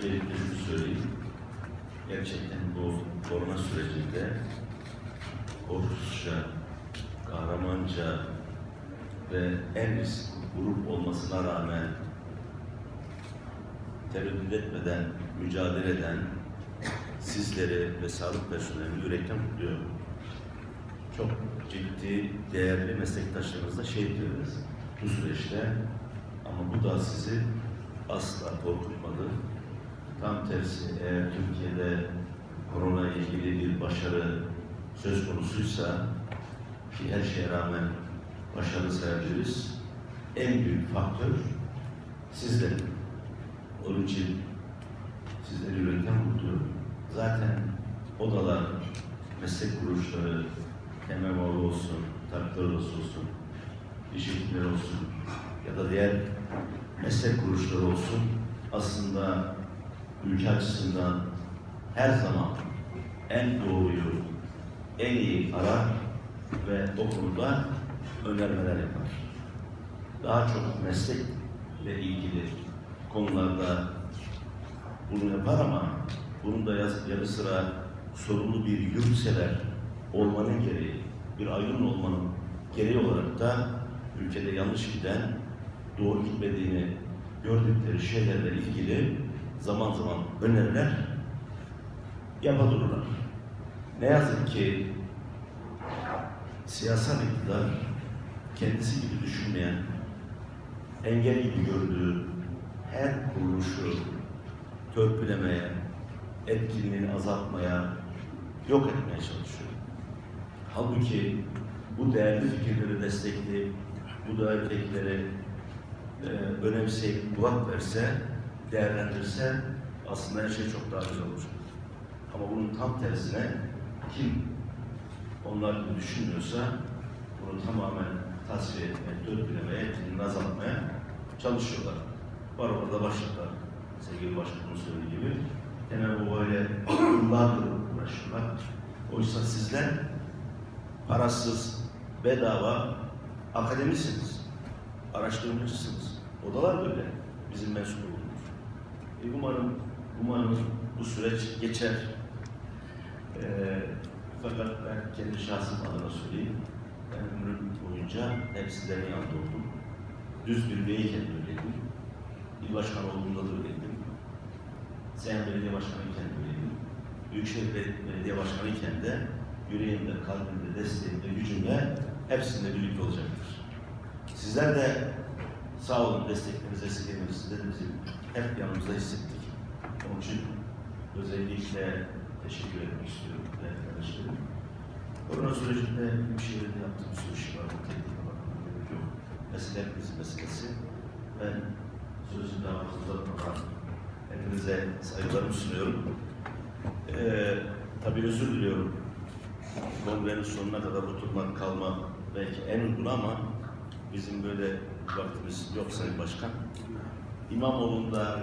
öncelikle şunu söyleyeyim. Gerçekten bu korona sürecinde korkusuzca, kahramanca ve en risk grup olmasına rağmen tereddüt etmeden mücadele eden sizleri ve sağlık personelini yürekten kutluyorum. Çok ciddi, değerli meslektaşlarımızla şehit ederiz bu süreçte. Ama bu da sizi asla korkutmadı. Tam tersi eğer Türkiye'de korona ilgili bir başarı söz konusuysa ki her şeye rağmen başarı sayabiliriz. En büyük faktör sizler. Onun için sizleri yürekten kutluyorum. Zaten odalar, meslek kuruluşları, MMO'lu olsun, odası olsun, hekimleri olsun ya da diğer meslek kuruluşları olsun aslında ülke açısından her zaman en doğruyu, en iyi arar ve o konuda önermeler yapar. Daha çok meslekle ilgili konularda bunu yapar ama bunun da yanı sıra sorumlu bir yurtsever olmanın gereği, bir aydın olmanın gereği olarak da ülkede yanlış giden, doğru gitmediğini gördükleri şeylerle ilgili zaman zaman öneriler yapabilirler. Ne yazık ki siyasal iktidar kendisi gibi düşünmeyen, engel gibi gördüğü her kuruluşu törpülemeye, etkinliğini azaltmaya, yok etmeye çalışıyor. Halbuki bu değerli fikirleri destekleyip, bu değerli fikirleri e, önemseyip kulak verse, değerlendirse aslında her şey çok daha güzel olacak. Ama bunun tam tersine kim onlar gibi düşünmüyorsa bunu tamamen tasfiye etmeye, törpülemeye, etkinliğini azaltmaya çalışıyorlar. Var orada başlıklar. Sevgili başkanım söylediği gibi. Temel bu böyle yıllardır uğraşıyorlar. Oysa sizler parasız, bedava akademisiniz. Araştırmacısınız. Odalar böyle. Bizim mensup olduğumuz. E, umarım, umarım bu süreç geçer. Ee, fakat ben kendi şahsım adına söyleyeyim. Ben ömrüm boyunca hep sizlerin yanında oldum. Düz bir beyken öyleydim. İl başkanı olduğumda da öyleydim. Seyhan Belediye Başkanı iken de öyleydim. Büyükşehir Bel- Belediye Başkanı iken de yüreğimde, kalbimde, desteğimde, gücümle hepsinde birlikte olacaktır. Sizler de sağ olun desteklerinizi esirgemeyiz. Sizler de bizi hep yanımızda hissettik. Onun için özellikle teşekkür etmek istiyorum değerli kardeşlerim. Korona sürecinde Büyükşehir'de yaptığımız bir şey var. Teknik olarak gerek yok. Mesele hepimizin meselesi. Ben sözü daha fazla uzatmadan hepinize saygılarımı sunuyorum. Ee, tabii özür diliyorum. Kongrenin sonuna kadar oturmak, kalmak belki en uygun ama bizim böyle vaktimiz yok Sayın Başkan. İmamoğlu'nda